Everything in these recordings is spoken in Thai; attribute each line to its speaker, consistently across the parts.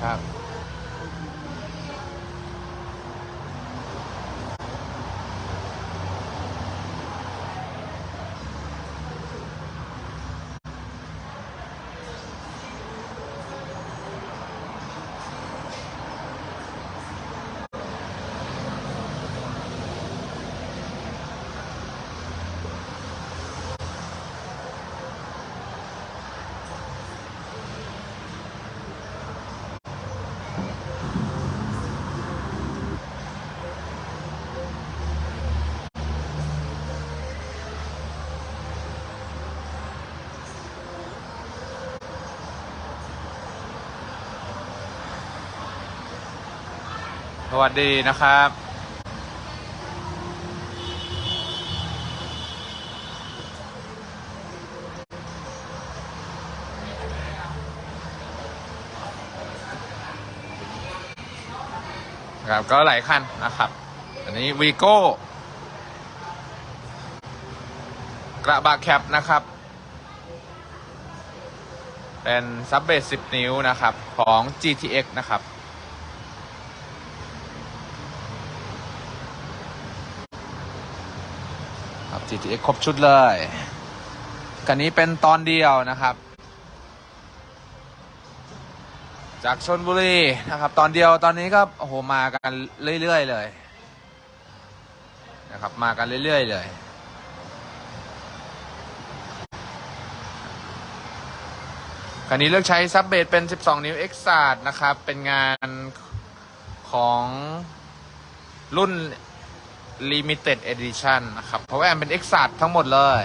Speaker 1: happen. สวัสดีนะครับ ครับก็หลายคันนะครับ อันนี้วีโก้กระบะแคปนะครับ เป็นซับเบส10 นิ้วนะครับ ของ GTX นะครับ ครับ GTX ครบชุดเลยคันนี้เป็นตอนเดียวนะครับ จากชนบุรีนะครับ ตอนเดียวตอนนี้ก็โอ้โหมากันเรื่อยๆเลยนะครับ มากันเรื่อยๆเลยคันนี้เลือกใช้ซับเบสเป็น 12 นิ้ว X ซาดนะครับ เป็นงานของรุ่น Limited Edition นะครับ เพราะว่าแอมเป็น X ซาดทั้งหมดเลย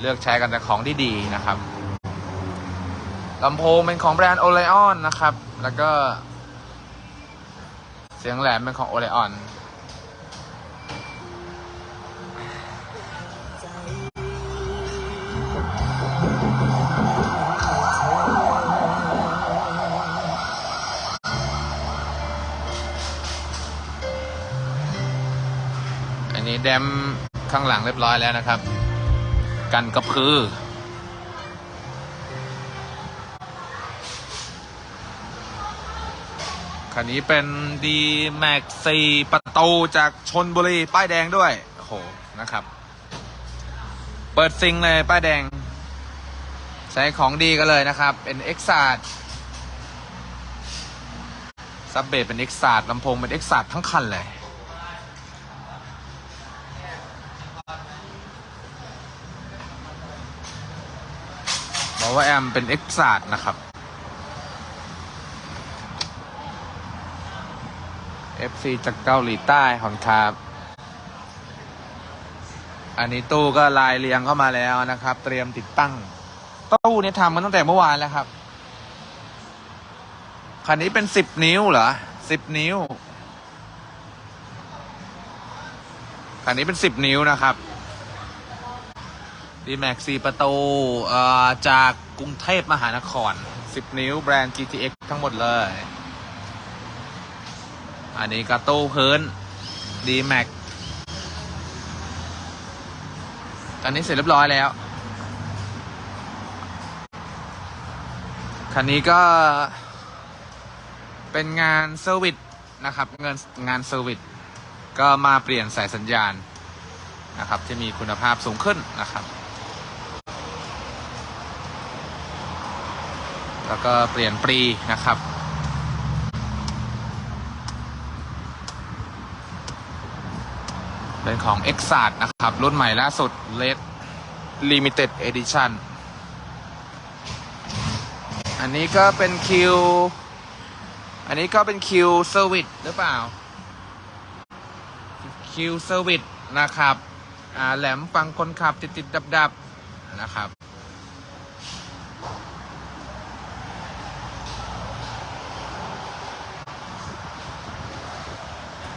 Speaker 1: เลือกใช้กันแต่ของที่ดีนะครับลำโพงเป็นของแบรนด์ o l e o n นะครับ แล้วก็ เสียงแหลมเป็นของ o ดมข้างหลังเรียบร้อยแล้วนะครับ กันกระพือ คันนี้เป็น D Max 4ประตูจากชนบุรี ป้ายแดงด้วย โอ้โห นะครับ เปิดซิงเลย ป้ายแดง ใช้ของดีกันเลยนะครับ เป็น X ซาดซับเบสเป็น X ซาดลำโพงเป็น X ซาดทั้งคันเลย บอกว่าแอมเป็น X ซาดนะครับ FC จากเกาหลีใต้ของครับ อันนี้ตู้ก็ลายเรียงเข้ามาแล้วนะครับ เตรียมติดตั้ง ตู้นี้ทำกันตั้งแต่เมื่อวานแล้วครับ คันนี้เป็นสิบนิ้วเหรอสิบนิ้ว คันนี้เป็นสิบนิ้วนะครับ ดีแม็กซีประตูจากกรุงเทพมหานครสิบนิ้วแบรนด์ GTX ทั้งหมดเลย อันนี้กระตู้พื้น D Max อันนี้เสร็จเรียบร้อยแล้ว คันนี้ก็เป็นงานเซอร์วิสนะครับเงินงานเซอร์วิสก็มาเปลี่ยนสายสัญญาณนะครับที่มีคุณภาพสูงขึ้นนะครับ แล้วก็เปลี่ยนปรีนะครับเป็นของ x อ a d นะครับ รุ่นใหม่ล่าสุด Red Limited Edition อันนี้ก็เป็นคิว อันนี้ก็เป็นคิวเซอร์วิสหรือเปล่า คิวเซอร์วิสนะครับ อ่า แหลมฟังคนขับติดติดดับดับนะครับ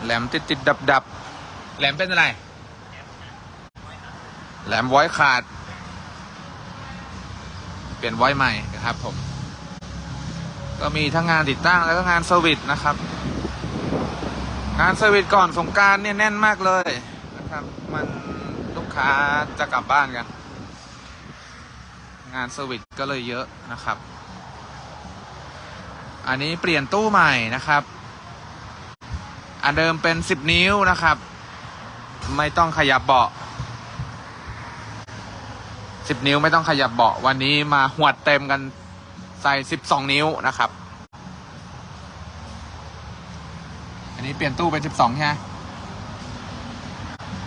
Speaker 1: แหลมติดติดดับดับๆแหลมเป็นอะไร แหลมไว้ขาด เปลี่ยนไว้ใหม่นะครับผม ก็มีทั้งงานติดตั้งแล้วก็งานเซอร์วิสนะครับ งานเซอร์วิสก่อนสงกรารเนี่ยแน่นมากเลยนะครับ มันลูกค้าจะกลับบ้านกัน งานเซอร์วิสก็เลยเยอะนะครับ อันนี้เปลี่ยนตู้ใหม่นะครับ อันเดิมเป็น 10 นิ้วนะครับ ไม่ต้องขยับเบาะ 10 นิ้วไม่ต้องขยับเบาะ วันนี้มาหวดเต็มกันใส่ 12 นิ้วนะครับ อันนี้เปลี่ยนตู้เป็น 12ใช่ไหม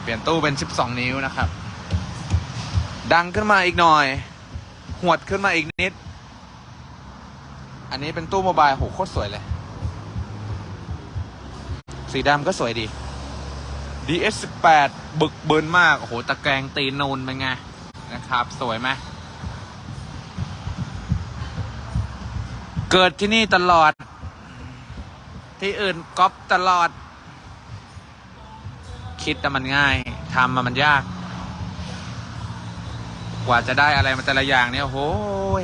Speaker 1: เปลี่ยนตู้เป็น 12 นิ้วนะครับ ดังขึ้นมาอีกหน่อย หวดขึ้นมาอีกนิด อันนี้เป็นตู้โมบายโหโคตรสวยเลย สีดำก็สวยดี DS18 บึกเบึนมาก โอ้โห ตะแกรงตีนูนเป็นไง นะครับ สวยไหมเกิดที่นี่ตลอด ที่อื่นก๊อปตลอด คิดแต่มันง่ายทำมามันยาก กว่าจะได้อะไรมาแต่ละอย่างเนี่ยโอ้โหย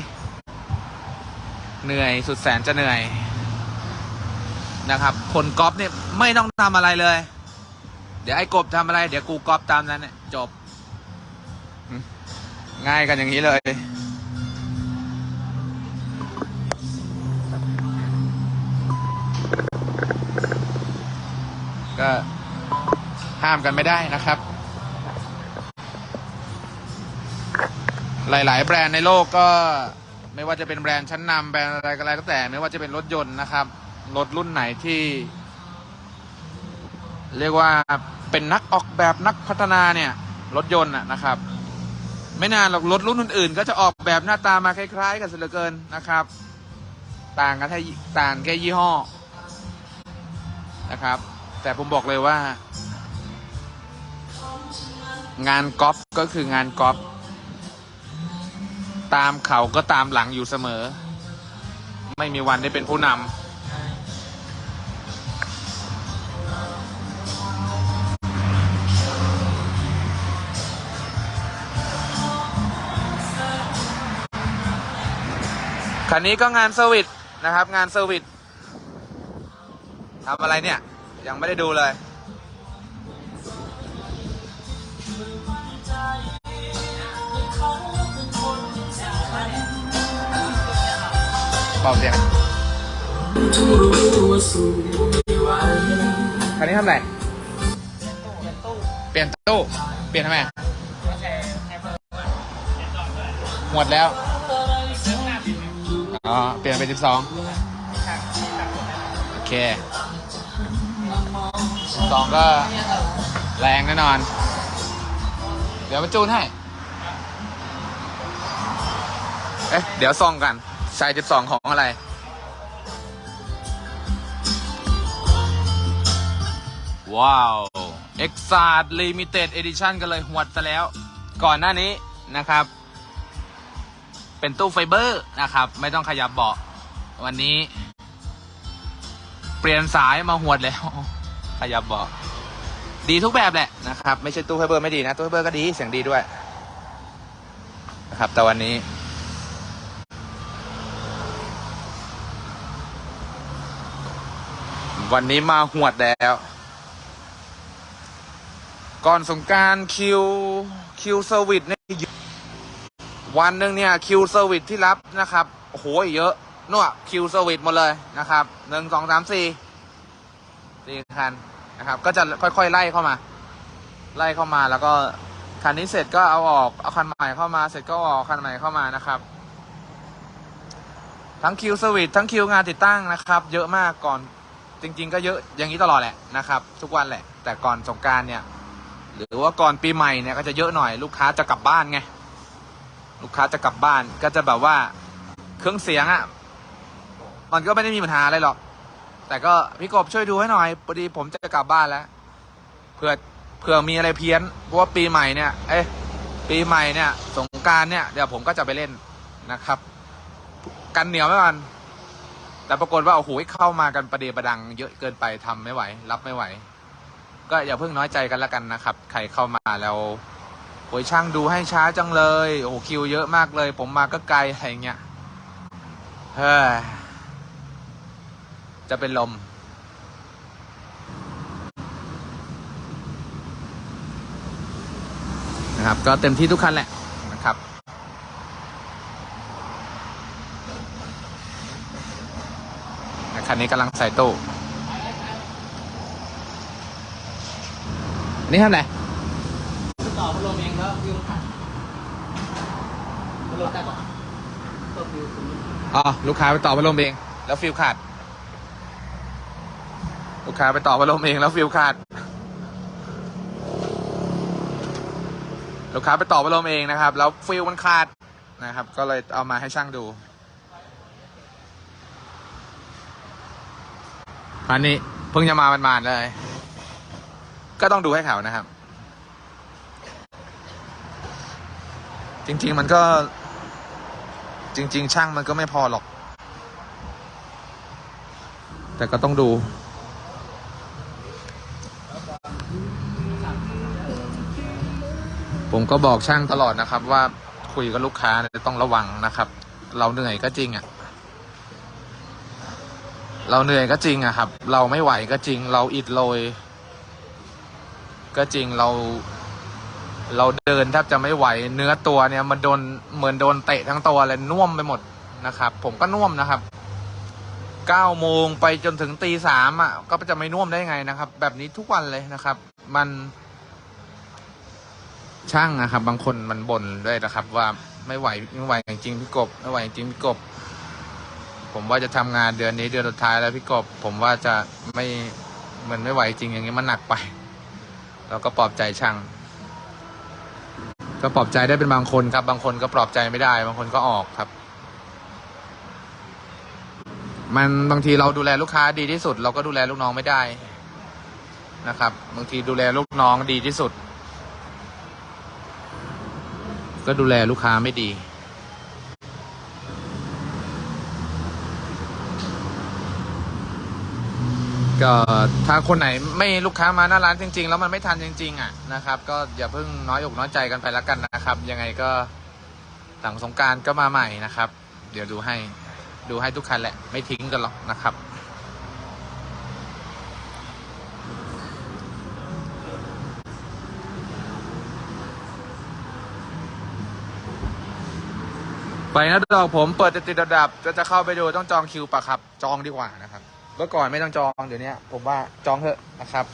Speaker 1: เหนื่อยสุดแสนจะเหนื่อย นะครับ คนก๊อปเนี่ยไม่ต้องทำอะไรเลย เดี๋ยวไอ้กบทำอะไร เดี๋ยวกูก๊อปตามนั้นเนี่ยจบ ง่ายกันอย่างนี้เลย ก็ห้ามกันไม่ได้นะครับ หลาย ๆ แบรนด์ในโลกก็ไม่ว่าจะเป็นแบรนด์ชั้นนำแบรนด์อะไรก็แล้วแต่ ไม่ว่าจะเป็นรถยนต์นะครับ รถรุ่นไหนที่ เรียกว่าเป็นนักออกแบบนักพัฒนาเนี่ย รถยนต์นะครับ ไม่นานหรอกรถรุ่นอื่นๆ ก็จะออกแบบหน้าตามาคล้าย ๆ กันเสียเหลือเกินนะครับ ต่างกันแค่ต่างแค่ยี่ห้อนะครับ แต่ผมบอกเลยว่า งานก๊อปก็คืองานก๊อปตามเขาก็ตามหลังอยู่เสมอ ไม่มีวันได้เป็นผู้นำ คันนี้ก็งานเซอร์วิสนะครับ งานเซอร์วิสทำอะไรเนี่ย ยังไม่ได้ดูเลย เบาเสียงคันนี้ทำอะไร เปลี่ยนตู้ เปลี่ยนทำไมหมดแล้ว อ๋อ เปลี่ยนเป็นสิบสองโอเคสิบสองก็แรงแน่นอน เดี๋ยวมาจูนให้ เอ๊ะ เดี๋ยวส่องกันใส่สิบสองของอะไรว้าว e x a d Limited Edition กันเลยหวดซะแล้ว ก่อนหน้านี้นะครับ เป็นตู้ไฟเบอร์นะครับ ไม่ต้องขยับเบาะวันนี้ เปลี่ยนสายมาหวดแล้วขยับเบาะดีทุกแบบแหละนะครับ ไม่ใช่ตู้ไฟเบอร์ไม่ดีนะ ตู้ไฟเบอร์ก็ดีเสียงดีด้วยนะครับแต่วันนี้ วันนี้มาหวดแล้ว ก่อนสงการคิวคิวเซอร์วิสเนี่ย วันหนึ่งเนี่ยคิวเซอร์วิสที่รับนะครับโอ้โหเยอะนวคิวเซอร์วิสหมดเลยนะครับหนึ่งสองสามสี่สี่คันนะครับ ก็จะค่อยๆไล่เข้ามา ไล่เข้ามาแล้วก็คันนี้เสร็จก็เอาออกเอาคันใหม่เข้ามาเสร็จก็เอาอกคันใหม่เข้ามานะครับ ทั้งคิวเซอร์วิสทั้งคิวงานติดตั้งนะครับ เยอะมากก่อนจริง ๆ ก็เยอะอย่างนี้ตลอดแหละนะครับ ทุกวันแหละ แต่ก่อนสงการเนี่ย หรือว่าก่อนปีใหม่เนี่ยก็จะเยอะหน่อยลูกค้าจะกลับบ้านไง ลูกค้าจะกลับบ้านก็จะแบบว่าเครื่องเสียงอะ่ะ มันก็ไม่ได้มีปัญหาอะไรหรอก แต่ก็พี่กบช่วยดูให้หน่อยพอดีผมจะกลับบ้านแล้วเผื่อเผื่อมีอะไรเพี้ยนเพราะว่าปีใหม่เนี่ย เอ้ยปีใหม่เนี่ย สงการเนี่ยเดี๋ยวผมก็จะไปเล่นนะครับ กันเหนียวไว้ก่อนแต่ปรากฏว่าโอ้โหเข้ามากันประเดประดัง เยอะเกินไปทำไม่ไหว รับไม่ไหว ก็อย่าเพิ่งน้อยใจกันแล้วกันนะครับ ใครเข้ามาแล้ว โอยช่างดูให้ช้าจังเลย โอ้คิวเยอะมากเลย ผมมาก็ไกลอะไรเงี้ย เฮ้ย จะเป็นลม นะครับ ก็เต็มที่ทุกคันแหละนะครับ คันนี้กำลังใส่ตู้นนี้ทำไร
Speaker 2: ต่อพัดลมเองแล้ววิวขาดพัดลมได้ก่อนตัววิวตรงนี้
Speaker 1: อ๋อลูกค้าไปต่อพัดลมเอง แล้วฟิลขาด ลูกค้าไปต่อพัดลมเองแล้วฟิลขาด ลูกค้าไปต่อพัดลมเองนะครับ แล้วฟิลมันขาดนะครับ ก็เลยเอามาให้ช่างดูอันนี้เพิ่งจะมามันมานๆเลย ก็ต้องดูให้เขานะครับ จริง ๆ มันก็จริง ๆ ช่างมันก็ไม่พอหรอก แต่ก็ต้องดู ผมก็บอกช่างตลอดนะครับ ว่าคุยกับลูกค้าต้องระวังนะครับ เราเหนื่อยก็จริงอะ่ะ เราเหนื่อยก็จริงอะครับ เราไม่ไหวก็จริง เราอิดโรยก็จริงเรา เราเดินแทบจะไม่ไหวเนื้อตัวเนี่ยมันโดนเหมือนโดนเตะทั้งตัวเลยน่วมไปหมดนะครับ ผมก็น่วมนะครับเก้าโมงไปจนถึงตีสามอะ ก็จะไม่น่วมได้ไงนะครับ แบบนี้ทุกวันเลยนะครับ มัน ช่างนะครับ บางคนมันบ่นด้วยนะครับ ว่าไม่ไหวไม่ไหวจริงพี่กบไม่ไหวจริงพี่กบ ผมว่าจะทำงานเดือนนี้เดือนสุดท้ายแล้วพี่กบ ผมว่าจะไม่เหมือนไม่ไหวจริงอย่างนี้มันหนักไป แล้วก็ปลอบใจช่าง ก็ปลอบใจได้เป็นบางคนครับ บางคนก็ปลอบใจไม่ได้ บางคนก็ออกครับ มันบางทีเราดูแลลูกค้าดีที่สุด เราก็ดูแลลูกน้องไม่ได้นะครับ บางทีดูแลลูกน้องดีที่สุด ก็ดูแลลูกค้าไม่ดี ก็ถ้าคนไหนไม่ลูกค้ามาหน้าร้านจริง ๆ แล้วมันไม่ทันจริง ๆ อะนะครับ ก็อย่าเพิ่งน้อยอกน้อยใจกันไปแล้วกันนะครับ ยังไงก็หลังสงการก็มาใหม่นะครับ เดี๋ยวดูให้ดูให้ทุกคันแหละ ไม่ทิ้งกันหรอกนะครับไปนะดอกผมเปิดติดติดดับจะจะเข้าไปดูต้องจองคิวปะครับ จองดีกว่านะครับ มื่อก่อนไม่ต้องจองเดี๋ยวนี้ผมว่าจองเถอะนะครับ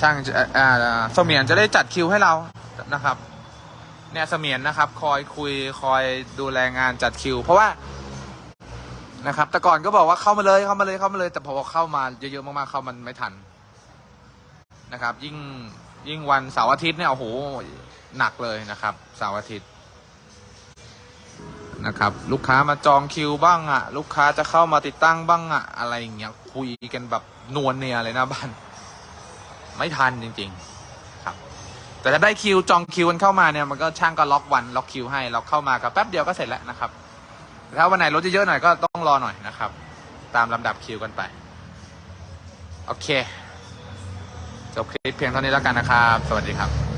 Speaker 1: ช่างจะอ่าเสมียนจะได้จัดคิวให้เรานะครับ เนี่ยเสมียนนะครับ คอยคุยคอยดูแลงานจัดคิว เพราะว่านะครับ แต่ก่อนก็บอกว่าเข้ามาเลยเข้ามาเลยเข้ามาเลย แต่พอเข้ามาเยอะๆมากๆเข้ามันไม่ทันนะครับ ยิ่งยิ่งวันเสาร์อาทิตย์เนี่ยโอ้โหหนักเลยนะครับเสาร์อาทิตย์ นะครับ ลูกค้ามาจองคิวบ้างอะ่ะลูกค้าจะเข้ามาติดตั้งบ้างอะ่ะอะไรอย่างเงี้ยคุยกันแบบนวลเนียเลยนะบ้าน ไม่ทันจริง ๆ ครับ แต่ถ้าได้คิวจองคิวกันเข้ามาเนี่ยมันก็ช่างก็ล็อกวันล็อกคิวให้เราเข้ามากับแป๊บเดียวก็เสร็จแล้วนะครับถ้าวันไหนรถจะเยอะหน่อยก็ต้องรอหน่อยนะครับ ตามลำดับคิวกันไป โอเค จบคลิปเพียงเท่านี้แล้วกันนะครับ สวัสดีครับ